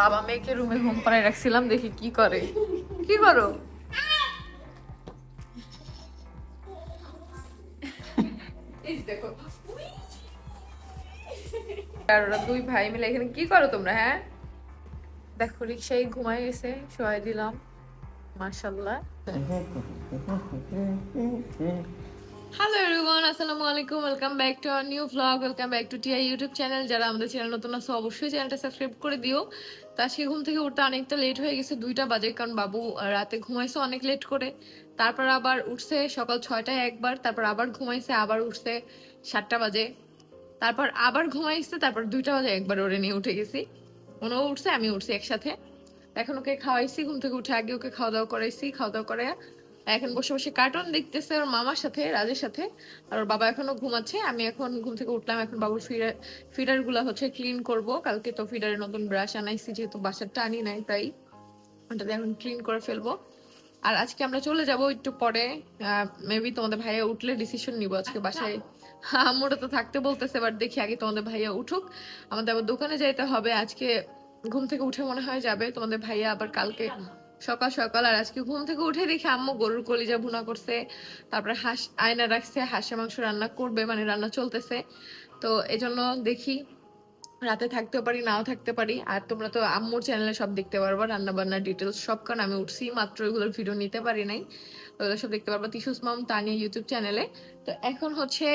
বাবা মেয়েকে রুমে ঘুম পাড়ায় রাখছিলাম, দেখি কি করে। কি করো? আর দুই ভাই মিলে এখানে কি করো তোমরা হ্যাঁ? দেখো, রিক্সায় ঘুমাই গেছে, শোয়াই দিলাম। মার্শাল্লাহ হ্যালো এভরিওয়ান আসসালামু আলাইকুম welcome back to our new vlog welcome back to TI YouTube channel যারা আমাদের চ্যানেল নতুন আছে, অবশ্যই চ্যানেলটা সাবস্ক্রাইব করে দিও। তা সে ঘুম থেকে উঠতে অনেকটা লেট হয়ে গেছে, দুইটা বাজে। কারণ বাবু রাতে ঘুমাইছে অনেক লেট করে। তারপর আবার উঠছে সকাল ছয়টায় একবার, তারপর আবার ঘুমাইছে, আবার উঠছে সাতটা বাজে। তারপর আবার ঘুমাইছে, তারপর দুইটা বাজে একবার ওরে নিয়ে উঠে গেছি। ওনাও উঠছে আমি উঠছি একসাথে। এখন ওকে খাওয়াইছি, ঘুম থেকে উঠে আগে ওকে খাওয়া দাওয়া করাইছি খাওয়া দাওয়া করে এখন বসে বসে কার্টুন দেখতেছে ওর মামার সাথে রাজের সাথে। আর ওর বাবা এখনও ঘুমাচ্ছে। আমি এখন ঘুম থেকে উঠলাম এখন বাবুর ফিডার ফিডারগুলা হচ্ছে ক্লিন করব। কালকে তো ফিডারের নতুন ব্রাশ আনাইছি যেহেতু বাসারটা আনি নাই তাই ওটাতে এখন ক্লিন করে ফেলব। আর আজকে আমরা চলে যাব একটু পরে। মেবি তোমাদের ভাইয়া উঠলে ডিসিশন নিব আজকে বাসায়। আমরা তো থাকতে বলতেছে বাট দেখি আগে তোমাদের ভাইয়া উঠুক। আমাদের আবার দোকানে যাইতে হবে। আজকে ঘুম থেকে উঠে মনে হয় যাবে। তোমাদের ভাইয়া আবার কালকে সকাল সকাল আর আজকে ঘুম থেকে উঠে দেখি আম্মু গরুর কলিজা ভুনা করছে, তারপরে হাঁস আয়না রাখছে, হাঁসের মাংস রান্না করবে মানে রান্না চলতেছে। তো এজন্য দেখি রাতে থাকতেও পারি, নাও থাকতে পারি। আর তোমরা তো আম্মুর চ্যানেলে সব দেখতে পারবা রান্না বান্নার ডিটেলস সব কারণ আমি উঠছি, মাত্র এগুলোর ভিডিও নিতে পারি নাই। ওগুলো সব দেখতে পারবা তিসুস মাম তানিয়া ইউটিউব চ্যানেলে তো এখন হচ্ছে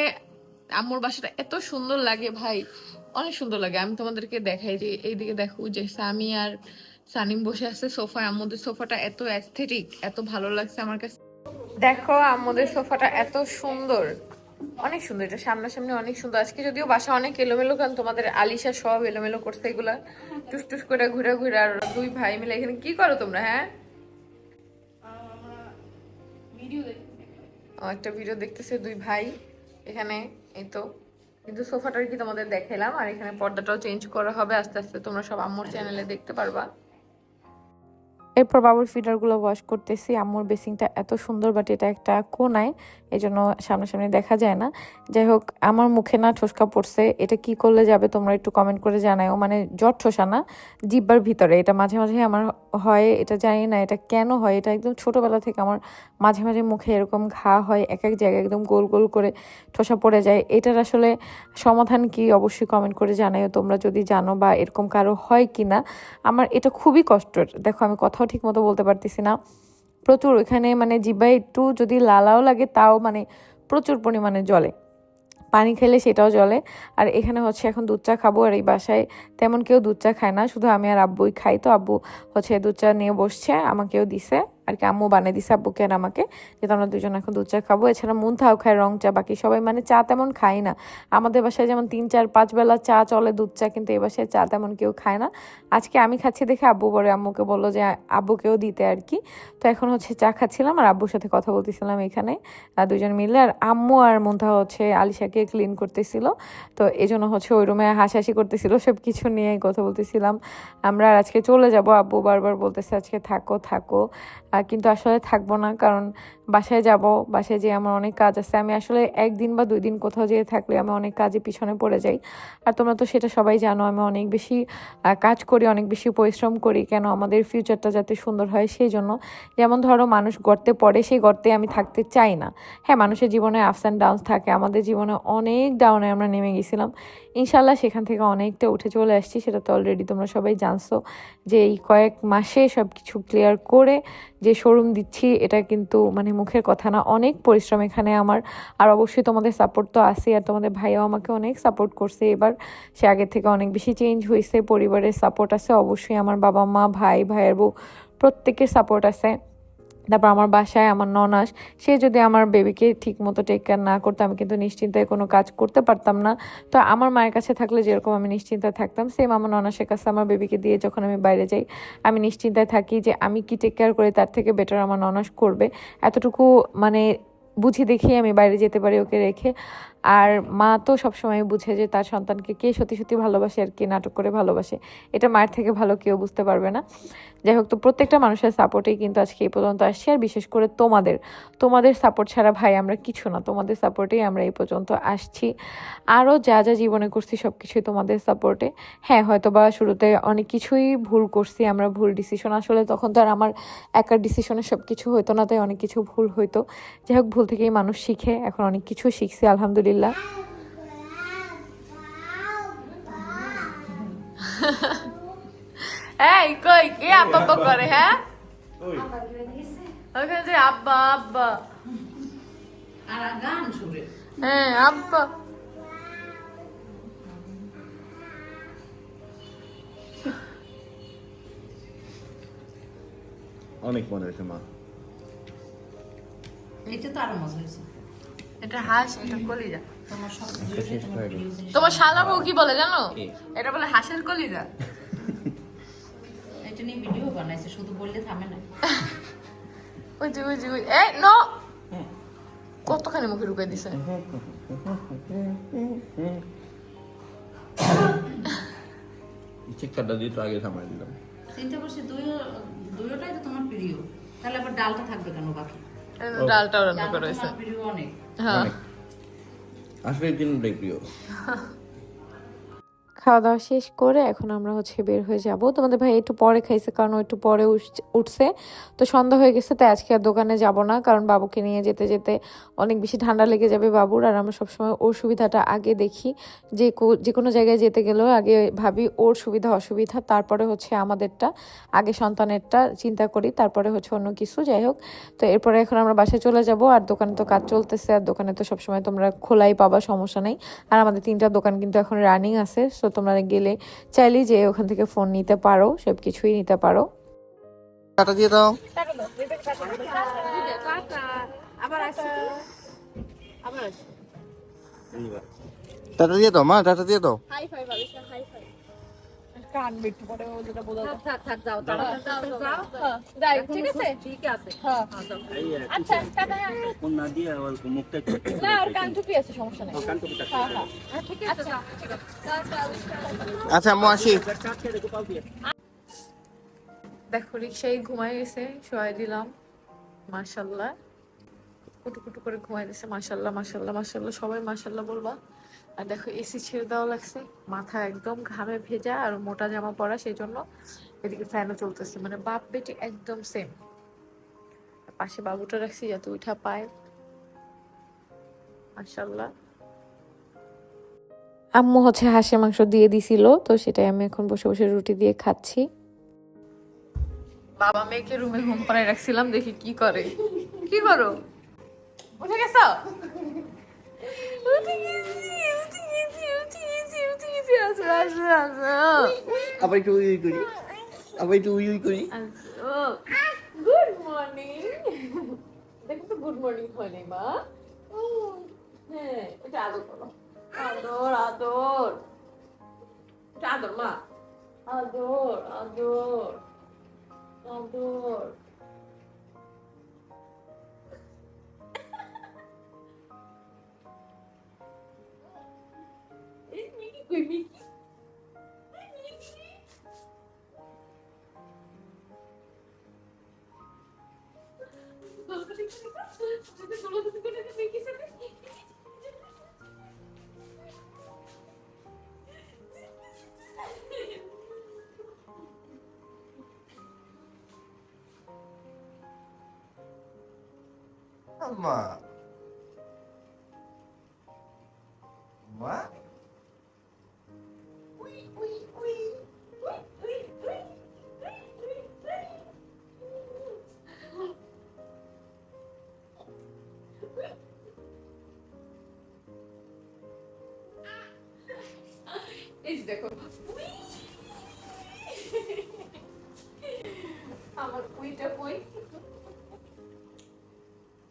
আম্মুর বাসাটা এত সুন্দর লাগে ভাই, অনেক সুন্দর লাগে। আমি তোমাদেরকে দেখাই যে এইদিকে দেখো যে সামি আর সানিম বসে আছে সোফায়। আম্মুদের সোফাটা এত অ্যাস্থেটিক এত ভালো লাগছে আমার কাছে। দেখো আমাদের সোফাটা এত সুন্দর। অনেক সুন্দর, এটা সামনাসামনি অনেক সুন্দর। আজকে যদিও বাসা অনেক এলোমেলো কারণ তোমাদের আলিশা সব এলোমেলো করছে এগুলা। টুস করে ঘুরে ঘুরে আর দুই ভাই মিলে এখানে কি করো তোমরা হ্যাঁ? একটা ভিডিও দেখতেছে দুই ভাই এখানে, এই তো। কিন্তু সোফাটার কি তোমাদের দেখাইলাম? আর এখানে পর্দাটাও চেঞ্জ করা হবে। আস্তে আস্তে তোমরা সব আম্মুর চ্যানেলে দেখতে পারবা। এরপর বাবুর ফিডারগুলো ওয়াশ করতেছি। আম্মুর বেসিংটা এত সুন্দর বাট এটা একটা কোনায় এই জন্য সামনাসামনি দেখা যায় না। যাই হোক আমার মুখে না ঠোসকা পড়ছে। এটা কি করলে যাবে তোমরা একটু কমেন্ট করে জানাও মানে জ্বর ঠোসা না, জিব্বার ভিতরে। এটা মাঝে মাঝে আমার হয়, এটা জানি না এটা কেন হয়। এটা একদম ছোটোবেলা থেকে আমার মাঝে মাঝে মুখে এরকম ঘা হয়, এক এক জায়গায় একদম গোল গোল করে ঠোসা পড়ে যায়। এটার আসলে সমাধান কি অবশ্যই কমেন্ট করে জানাও তোমরা যদি জানো বা এরকম কারও হয় কি না আমার এটা খুবই কষ্টের। দেখো, আমি কথাও ঠিক মতো বলতে পারতেছি না। প্রচুর ওইখানে মানে জিব্বায় একটু যদি লালাও লাগে তাও মানে প্রচুর পরিমাণে জলে পানি খেলে সেটাও জলে আর এখানে হচ্ছে এখন দুধ চা খাব আর এই বাসায় তেমন কেউ দুধ চা খায় না। শুধু আমি আর আব্বুই খাই। তো আব্বু হচ্ছে দুধ চা নিয়ে বসছে, আমাকেও দিছে। আর কি আম্মু বানিয়ে দিছে আব্বুকে আর আমাকে? যেহেতু আমরা দুজন এখন দুধ চা খাব, এছাড়া মুনথাও খায়, রং চা, বাকি সবাই মানে চা তেমন খায় না। আমাদের বাসায় যেমন তিন, চার, পাঁচ বেলা চা চলে দুধ চা, কিন্তু এ বাসায় চা তেমন কেউ খায় না। আজকে আমি খাচ্ছি দেখে আব্বু পরে আম্মুকে বলল যে, আব্বুকেও দিতে আর কি। তো এখন হচ্ছে চা খাচ্ছিলাম আর আব্বুর সাথে কথা বলতেছিলাম এখানে দুজন মিলে। আর আম্মু আর মুন্থা হচ্ছে আলিশাকে ক্লিন করতেছিল। তো এই জন্য হচ্ছে ওই রুমে হাসাহাসি করতেছিল, সব কিছু নিয়ে কথা বলতেছিলাম। আমরা আজকে চলে যাব। আব্বু বারবার বলতেছে, আজকে থাকো থাকো। কিন্তু আসলে থাকব না, কারণ বাসায় যাব, বাসায় যেয়ে আমার অনেক কাজ আছে। আমি আসলে একদিন বা দুই দিন কোথাও যেয়ে থাকলে আমি অনেক কাজে পিছনে পড়ে যাই। আর তোমরা তো সেটা সবাই জানো, আমি অনেক বেশি কাজ করি, অনেক বেশি পরিশ্রম করি, কেন আমাদের ফিউচারটা যাতে সুন্দর হয় সেই জন্য। যেমন ধরো, মানুষ গর্তে পড়ে, সেই গর্তে আমি থাকতে চাই না। হ্যাঁ মানুষের জীবনে আপস অ্যান্ড ডাউনস থাকে, আমাদের জীবনে অনেক ডাউনে আমরা নেমে গেছিলাম। ইনশাল্লাহ সেখান থেকে অনেকটা উঠে চলে আসছি, সেটা তো অলরেডি তোমরা সবাই জানছো। যে এই কয়েক মাসে সব কিছু ক্লিয়ার করে, যে শোরুম দিচ্ছি, এটা কিন্তু মানে মুখের কথা না। অনেক পরিশ্রম এখানে আমার। আর অবশ্যই তোমাদের সাপোর্ট তো আছে আর তোমাদের ভাইও আমাকে অনেক সাপোর্ট করছে। এবার সে আগে থেকে অনেক বেশি চেঞ্জ হয়েছে। পরিবারের সাপোর্ট আছে অবশ্যই। আমার বাবা মা ভাই, ভাইয়ের বউ, প্রত্যেকের সাপোর্ট আছে। তারপর আমার বাসায় আমার ননাস, সে যদি আমার বেবিকে ঠিক মতো টেক কেয়ার না করতো, আমি কিন্তু নিশ্চিন্তায় কোনো কাজ করতে পারতাম না। তো আমার মায়ের কাছে থাকলে যেরকম আমি নিশ্চিন্তায় থাকতাম সেম আমার ননাসের কাছে আমার বেবিকে দিয়ে যখন আমি বাইরে যাই, আমি নিশ্চিন্তায় থাকি যে আমি কি টেক কেয়ার করি তার থেকে বেটার আমার ননাস করবে। এতটুকু মানে বুঝি দেখি আমি বাইরে যেতে পারি ওকে রেখে। আর মা তো সবসময় বুঝে যে তার সন্তানকে কে সত্যি সত্যি ভালোবাসে আর কে নাটক করে ভালোবাসে। এটা মায়ের থেকে ভালো কেউ বুঝতে পারবে না। যাই হোক, তো প্রত্যেকটা মানুষের সাপোর্টেই কিন্তু আজকে এই পর্যন্ত আসছি। আর বিশেষ করে তোমাদের তোমাদের সাপোর্ট ছাড়া ভাই আমরা কিছু না। তোমাদের সাপোর্টেই আমরা এই পর্যন্ত আসছি। আরও যা যা জীবনে করছি সব কিছুই তোমাদের সাপোর্টে। হ্যাঁ হয়তো বা শুরুতে অনেক কিছুই ভুল করছি, আমরা ভুল ডিসিশন আসলে তখন তো আর আমার একার ডিসিশনে সব কিছু হতো না, তাই অনেক কিছু ভুল হইতো। যাই হোক, ভুল থেকেই মানুষ শিখে, এখন অনেক কিছু শিখছি, আলহামদুলিল্লাহ। এই কই কে আব্বা আব্বা করে হ্যাঁ? ওখানে যে আব্বা আব্বা। আর গান শুনে। হ্যাঁ আব্বা। অনেক মনে হয়েছে মা। এটা তো আরও মজা হয়েছে। এটা হাঁস এটা কলিজা। তোমার হয়ে শালা বউ কি বলে জানো? এটা বলে হাঁসের কলিজা। এটা নিয়ে ভিডিও বানাইছে শুধু বললে থামে না। ওই যে ওই যে ওই এই নো! কতখানি মুখে ঢুকাই দিছে? চিৎকারটা দিয়ে তো আগে থামাই দিলাম। চিন্তা করছি দুইও দুইটাই তো তোমার প্রিয়। তাহলে আবার ডালটা থাকবে কেন বাকি? ডালটাও রান্না করা হয়েছে। হ্যাঁ। আসলে প্রিয়। খাওয়া দাওয়া শেষ করে এখন আমরা হচ্ছে বের হয়ে যাব। তোমাদের ভাই একটু পরে খাইছে কারণ একটু পরে উঠছে- তো সন্ধ্যা হয়ে গেছে, তাই আজকে আর দোকানে যাব না। কারণ বাবুকে নিয়ে যেতে যেতে অনেক বেশি ঠান্ডা লেগে যাবে বাবুর। আর আমরা সবসময় ওর সুবিধাটা আগে দেখি। যে যে কোনো জায়গায় যেতে গেলেও আগে ভাবি ওর সুবিধা, অসুবিধা। তারপরে হচ্ছে আমাদেরটা, আগে সন্তানেরটা চিন্তা করি। তারপরে হচ্ছে অন্য কিছু, যাই হোক। তো এরপরে এখন আমরা বাসায় চলে যাব। আর দোকানে তো কাজ চলতেছে। আর দোকানে তো সবসময় তোমরা খোলাই পাবা, সমস্যা নেই। আর আমাদের তিনটা দোকান কিন্তু এখন রানিং আছে। সো তোমরা গেলে চাইলেই যে ওখান থেকে ফোন নিতে পারো সব কিছুই নিতে পারো। টাটা দিয়ে দাও। টাটা দিয়ে দাও মা টাটা দিয়ে দাও। ঠিক আছে? ঠিক আছে। আচ্ছা টাটা হ্যাঁ। না আর কান টুপি আছে সমস্যা নেই। হ্যাঁ হ্যাঁ ঠিক আছে ঠিক আছে। আচ্ছা আম্মু আসি। দেখো রিক্সায় ঘুমাই গেছে শোয়াই দিলাম মাশাল্লাহ। কুটু কুটু করে ঘুমাই দিছে মাশাল্লাহ মাশাল্লাহ মাশাল্লাহ সবাই মাশাল্লাহ বলবা। আর দেখো এসি ছেড়ে দেওয়া লাগছে, মাথা একদম ঘামে ভেজা আর মোটা জামা পরা সেই জন্য এদিকে ফ্যানও চলতেছে। মানে বাপ বেটি একদম সেম পাশে বাবুটা রাখছি যাতে উঠা পায়। মাশাল্লাহ আম্মু হচ্ছে হাঁসের মাংস দিয়ে দিছিল, তো সেটাই আমি এখন বসে বসে রুটি দিয়ে খাচ্ছি। বাবা মেয়েকে রুমে ঘুম পাড়ায় রাখছিলাম, দেখি কি করে। কি করো? উঠে গেছো? উঠে গেছি উঠে আবার একটু উই করি। আবার একটু উই উই করি। Good morning. দেখো তো গুড মর্নিং মা। হ্যাঁ এটা আদর করো। আদর আদর। এটা আদর, মা। আদর আদর। আদর। এই মিকি কই মিকি এই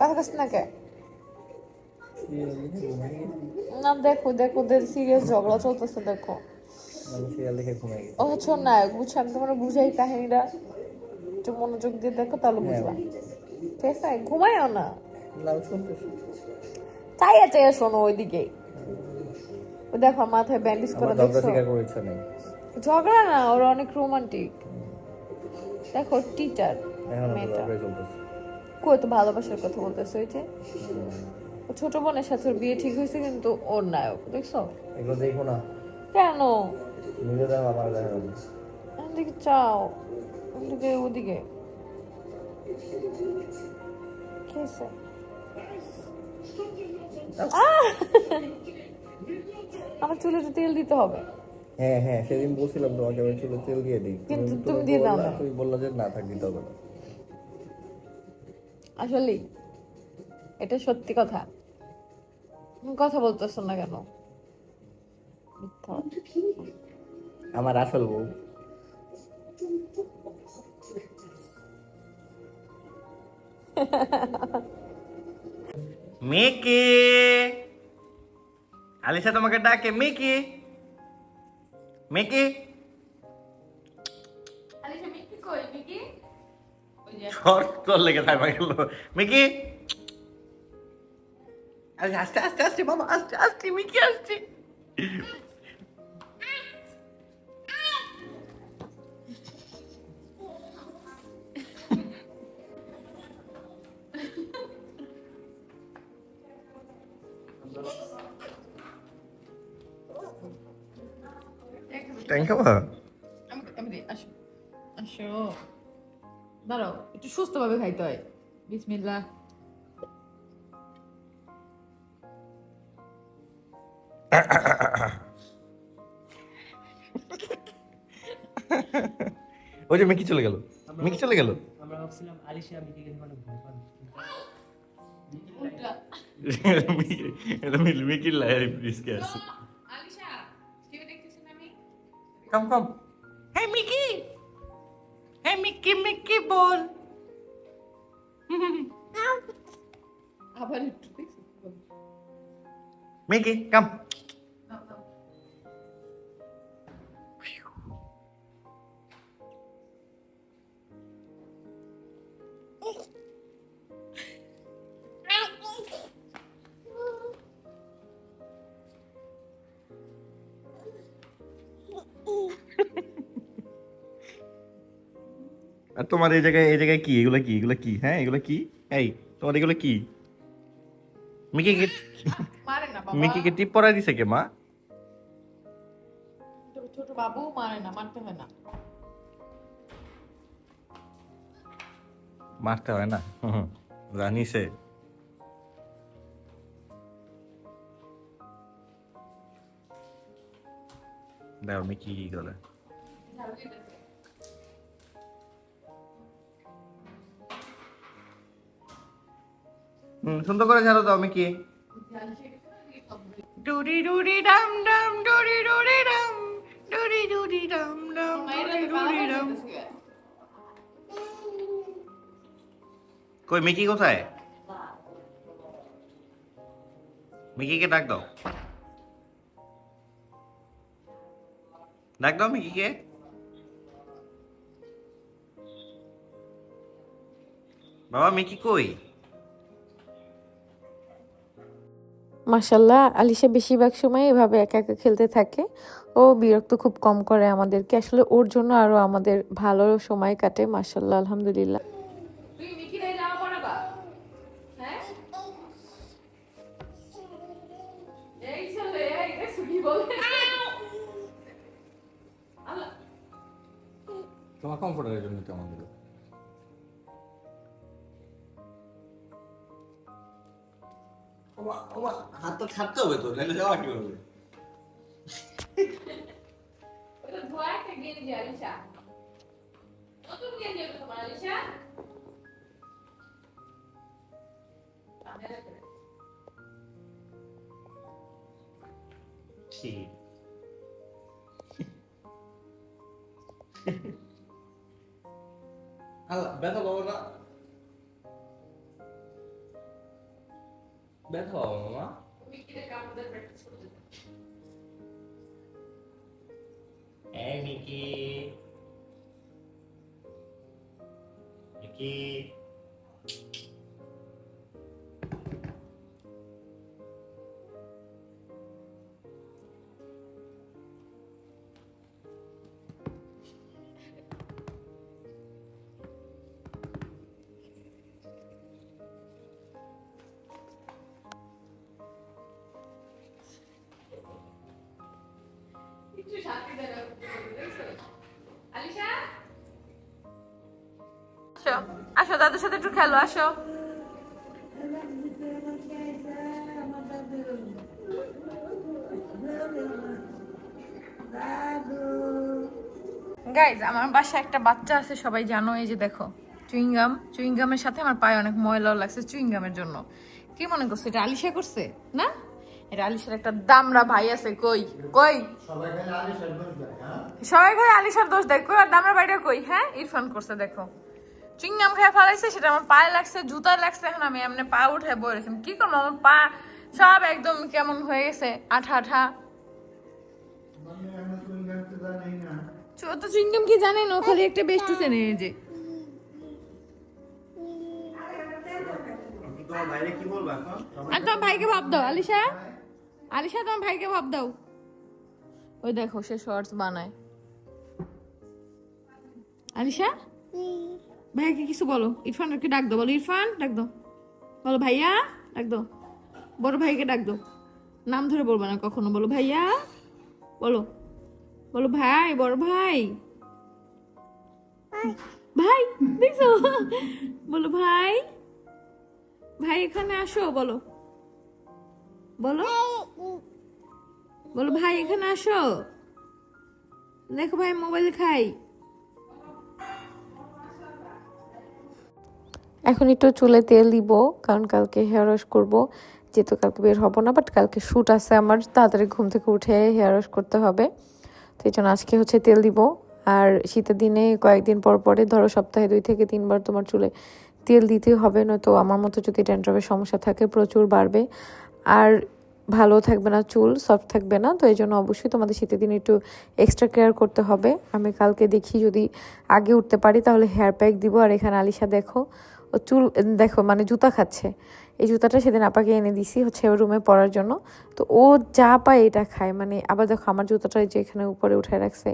কথা কাছ না কে? না দেখো দেখো ওদের সিরিয়াস ঝগড়া চলতেছে দেখো। দেখে অথচ নায়ক বুঝছ আমি তোমার বুঝাই কাহিনীটা। একটু মনোযোগ দিয়ে দেখো তাহলে বুঝবা। ঠিক আছে ঘুমাইও না। আমি চাইয়া চাইয়া শোনো ওইদিকে। দেখো মাথায় ব্যান্ডেজ করে দেখছ। ঝগড়া না ওরা অনেক রোমান্টিক দেখো টিচার মেয়েটা। কই তো ভালোবাসার কথা বলতেছে ওই যে। ছোট বোনের সাথে ওর বিয়ে ঠিক হয়েছে কিন্তু ওর নায়ক দেখছ? এগুলো দেখো না। কেন? নিজে দাম আমার দেখা এদিকে চাও ওদিকে ওদিকে। কি হয়েছে? আহ! আমার চুলে তো তেল দিতে হবে। হ্যাঁ হ্যাঁ সেদিন বলছিলাম তোমাকে আমি চুলে তেল দিয়ে দিই। কিন্তু তুমি- তুমি দিয়ে দাও না। তুমি বললা যে না থাক দিতে হবে না। আসলে এটা সত্যি কথা। তুমি কথা বলতেছো না কেন? আমার আসল বউ। মিকি! আলিশা তোমাকে ডাকে মিকি! মিকি! সর তোর লেগে থাকবে গেল মিকি আরে আস্তে আস্তে আস্তে বাবা আস্তে আস্তে মিকি আসছে ট্যাঙ্ক খাবা দাঁড়াও একটু সুস্থভাবে খাইতে হয়। বিসমিল্লাহ। ওই যে মিকি চলে গেল। মিকি চলে গেল। আমরা ভাবছিলাম আলিশা মিকিকে মানে ভয় পান মিকির লাইফ রিস্কে আছে আলিশা টিভি দেখতেছেন আমি কম কম হ্যাঁ মিকি! হ্যাঁ মিকি মিকি বল আবার একটু দেখছি মিকি কাম আর তোমার এই জায়গায় এই জায়গায় কি? এগুলো কি? এগুলো কি? হ্যাঁ এগুলো কি? এই তোমার এগুলো কি? মিকি কে মারে না বাবা। মিকি কে টিপ পরাই দিছে কে মা? ছোট বাবু মারে না মারতে হয় না। মারতে হয় না? হুম, জানিসে দেখো মিকি কি করে? হুম সুন্দর করে ঝাড়ো দাও মিকি। ডুরি ডুরি ডাম ডাম ডুরি ডুরি ডাম ডুরি ডুরি ডাম ডাম ডুরি ডুরি ডাম কই মিকি কোথায়? মিকিকে ডাক দাও। ডাক দাও মিকিকে। বাবা মিকি কই? মাসাল্লাহ আলিশা বেশিরভাগ সময় এভাবে একা একা খেলতে থাকে। ও বিরক্ত খুব কম করে আমাদেরকে। আসলে ওর জন্য আরও আমাদের ভালো সময় কাটে মাসাল্লাহ আলহামদুলিল্লাহ। হ্যাঁ? তোমার কমফোর্টের জন্য কেমন দিল হাত তো ছাড়তে হবে তো নাহলে যাওয়া কি হবে ওটা ধোয়া একটা গেঞ্জি আলিশা নতুন গেঞ্জি ওটা তোমার আলিশা সে আল্লাহ ব্যথা পাবো না ব্যথা পাবো মামা এই মিকি মিকি আসো দাদুর সাথে একটু খেলো, আসো। গাইজ আমার বাসায় একটা বাচ্চা আছে, সবাই জানো, এই যে দেখো, চুইংগাম। চুইংগামের সাথে আমার পায়ে অনেক ময়লাও লাগছে, চুইংগামের জন্য। কি মনে করছে, এটা আলিশা করছে? না? এটা আলিশার একটা দামরা ভাই আছে কই? কই? সবাই খায় আলিশার দোষ দেখ কই আর দামরা ভাইটা কই? হ্যাঁ? ইরফান করছে দেখো। চুইংগাম খেয়ে ফেলাইছে সেটা আমার পায়ে লাগছে জুতা লাগছে এখন আমি এমনি পা উঠে বলেছি কি করব? আমার পা সব একদম কেমন হয়ে গেছে আঠা আঠা। তো চুইংগাম কি জানে না ও খালি একটা বেস্ট চেনে যে। আর তোমার ভাইকে ভাব দাও আলিশা। আলিশা তোমার ভাইকে ভাব দাও। ওই দেখো সে শর্টস বানায়। আলিশা? ভাইকে কিছু বলো। ইরফানকে ডাক দাও। বলো ইরফান ডাক দাও। বলো ভাইয়া ডাক দাও। বড় ভাইকে ডাক দাও। নাম ধরে বলব না কখনো। বলো ভাইয়া বলো। বলো ভাই বড় ভাই। ভাই। দেখছ? বলো ভাই। ভাই এখানে আসো বলো। বলো। বলো, ভাই, এখানে আসো। দেখো ভাই, মোবাইল খাই। এখন একটু চুলে তেল দিব, কারণ কালকে হেয়ার ওয়াশ করব। যেহেতু কালকে বের হব না বাট কালকে শ্যুট আছে আমার, তাড়াতাড়ি ঘুম থেকে উঠে হেয়ার ওয়াশ করতে হবে। তো এই জন্য আজকে হচ্ছে তেল দিব। আর শীতের দিনে কয়েকদিন পর পরে ধরো সপ্তাহে দুই থেকে তিনবার তোমার চুলে তেল দিতে হবে, নয়তো আমার মতো যদি ড্যান্ড্রফের সমস্যা থাকে, প্রচুর বাড়বে। আর ভালো থাকবে না, চুল সফট থাকবে না, তো এই জন্য অবশ্যই তোমাদের শীতের দিনে একটু এক্সট্রা কেয়ার করতে হবে। আমি কালকে দেখি যদি আগে উঠতে পারি, তাহলে হেয়ার প্যাক দিব। আর এখানে আলিশা দেখো, ও চুল, দেখো মানে জুতা খাচ্ছে। এই জুতাটা সেদিন আপাকে এনে দিছি হচ্ছে রুমে পরার জন্য। তো ও যা পায় এটা খায়। মানে আবার দেখো আমার জুতাটা যে এখানে উপরে উঠে রাখছে,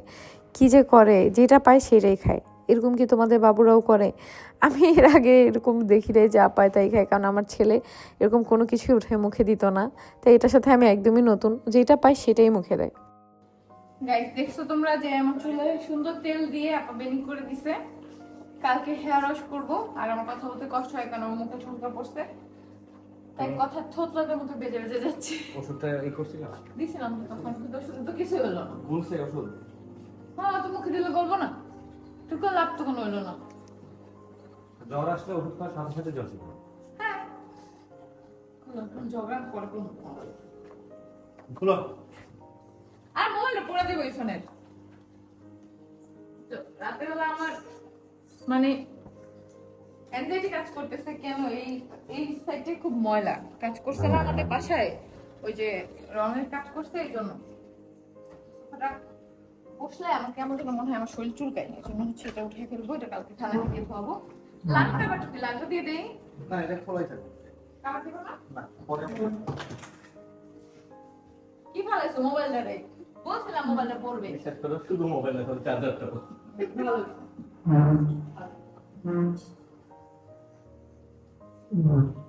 কি যে করে, যেটা পায় সেটাই খায়। এরকম কি তোমাদের বাবুরাও করে? আমি এর আগে এরকম দেখি রে যা পায় তাই খায় কারণ আমার ছেলে এরকম কোনো কিছুই উঠে মুখে দিত না। তাই এটার সাথে আমি একদমই নতুন যেটা পাই সেটাই মুখে দেয়। গাইস দেখছ তোমরা যে আমার চুলে সুন্দর তেল দিয়ে আপা বেনি করে দিছে? কালকে হেয়ার ওয়াশ করব আর আমার কথা বলতে কষ্ট হয় কারণ আমার মুখে চুলকা পড়ছে। তাই কথা থতলাদের মতো বেজে বেজে যাচ্ছে। ওষুধটা এই করছিলাম। দিছিলাম তো তখন কিন্তু শুধু তো কিছু হলো না। বলছে ওষুধ। হ্যাঁ তো মুখে দিলে বলব না? টুকু লাভ তো কোনো হলো না। জ্বর আসলে ওষুধ খাওয়ার সাথে সাথে জ্বর ছিল হ্যাঁ। ঝগড়া পরে কোনো খুলো আর মোবাইলটা পড়ে দেবো এই ফোনের। রাতের বেলা আমার মানে অ্যাংজাইটি কাজ করতেছে কেন? এই এই সাইডে খুব ময়লা। কাজ করছে না আমাদের বাসায়। ওই যে রঙের কাজ করছে এই জন্য। সোফাটা বসলে আমার কেমন যেন মনে হয় আমার শরীর চুলকায় জন্য হচ্ছে এটা উঠে ফেলব এটা কালকে দিয়ে ধোয়াবো। লালটা বাটি লালটা দিয়ে দেই। না এটা খোলাই থাকবে। দিব না? কি ভালো মোবাইলটা রে? বলছিলাম মোবাইলটা পড়বে। বিশ্বাস করো শুধু মোবাইল এখন চার্জারটা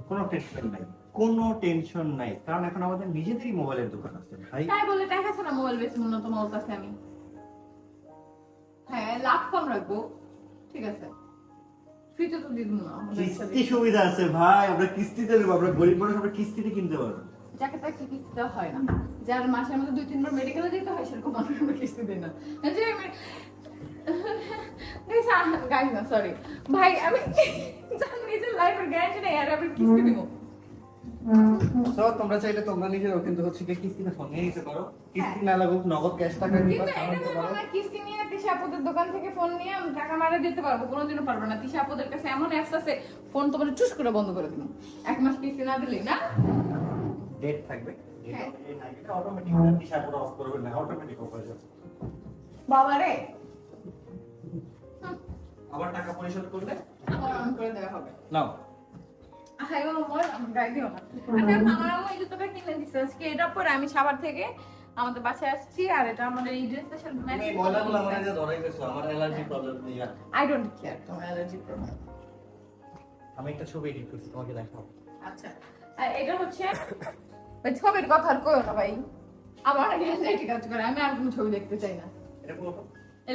কোনো টেনশন নাই কোনো টেনশন নাই। কারণ এখন আমাদের নিজেদেরই মোবাইলের দোকান আছে ভাই। তাই বলে মোবাইল বেশি উন্নত মোবাইল কাছে আমি। হ্যাঁ লাভ কম রাখব। ঠিক আছে। ফ্রিতে তো দিয়ে না কিস্তি সুবিধা আছে ভাই আমরা কিস্তিতে নেব আমরা গরিব মানুষ আমরা কিস্তিতে কিনতে পারব। যাকে কিস্তি দেওয়া হয় না। যার মাসের মধ্যে দুই তিনবার মেডিকেলে যেতে হয় সেরকম মানুষ আমরা কিস্তি দিই না। যে আমি না সরি ভাই আমি জানি নিজের লাইফের গ্যারান্টি নেই আর আমি কিস্তি দিব। তো তোমরা চাইলে তোমরা নিজেরাও কিন্তু হচ্ছে কি কিস্তিতে ফোন নিয়ে নিতে পারো। কিস্তি না লাগুক নগদ ক্যাশ টাকা নিবা কিন্তু এটা তো আমার কিস্তি নিয়ে তিশা আপুদের দোকান থেকে ফোন নিয়ে টাকা মারা দিতে পারব কোনোদিনও পারব না। তিশা আপুদের কাছে এমন অ্যাপস আছে ফোন তোমার চুস করে বন্ধ করে দিন এক মাস কিস্তি না দিলেই না? ডেট থাকবে। হ্যাঁ। অটোমেটিক অফ করবে না অটোমেটিক অফ হয়ে যাবে। বাবা রে! আবার টাকা পরিশোধ করলে? অন করে দেওয়া হবে। নাও। আমি গাই আজকে এটা সাবার থেকে আমাদের বাসায় আসছি আর এটা আমাদের এই ড্রেসটা সাথে ম্যাচ তুমি ময়লাগুলো আমার যে ধরাই গেছো আমার অ্যালার্জি প্রবলেম নিয়ে। আই ডোন্ট কেয়ার তোমার অ্যালার্জি প্রবলেম আমি একটা ছবি এডিট করছি তোমাকে দেখাবো আচ্ছা আর এটা হচ্ছে ওই ছবির কথা আর কইও না ভাই। আমার কাজ করে আমি আর কোনো ছবি দেখতে চাই না। এটা পুরো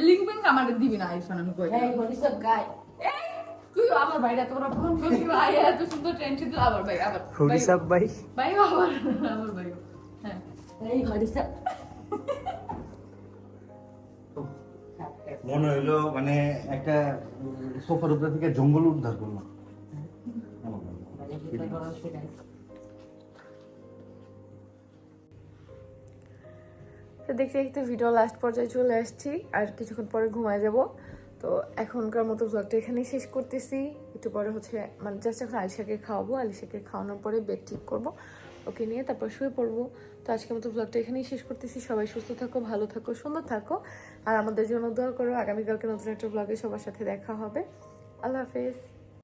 লিঙ্ক পিঙ্ক আমার দিবি না আইফোন আমি কই। গায়। এই, তুই আমার ভাই এত বড় ফোন করবি ভাই এত সুন্দর টেনশন দিল আবার ভাই আবার হরিসাব ভাই? ভাই আবার আবার ভাই হ্যাঁ। এই মনে হইল মানে একটা সোফার উপরে থেকে জঙ্গল উদ্ধার করলাম তো দেখতে দেখতে ভিডিও লাস্ট পর্যায়ে চলে আসছি আর কিছুক্ষণ পরে ঘুমায় যাব। তো এখনকার মতো ব্লগটা এখানেই শেষ করতেছি। একটু পরে হচ্ছে মানে জাস্ট এখন আলিশাকে খাওয়াবো। আলিশাকে খাওয়ানোর পরে বেড ঠিক করব। ওকে নিয়ে তারপর শুয়ে পড়ব। তো আজকের মতো ব্লগটা এখানেই শেষ করতেছি। সবাই সুস্থ থাকো, ভালো থাকো, সুন্দর থাকো। আর আমাদের জন্য দোয়া করো। আগামীকালকে নতুন একটা ব্লগে সবার সাথে দেখা হবে। আল্লাহ হাফেজ।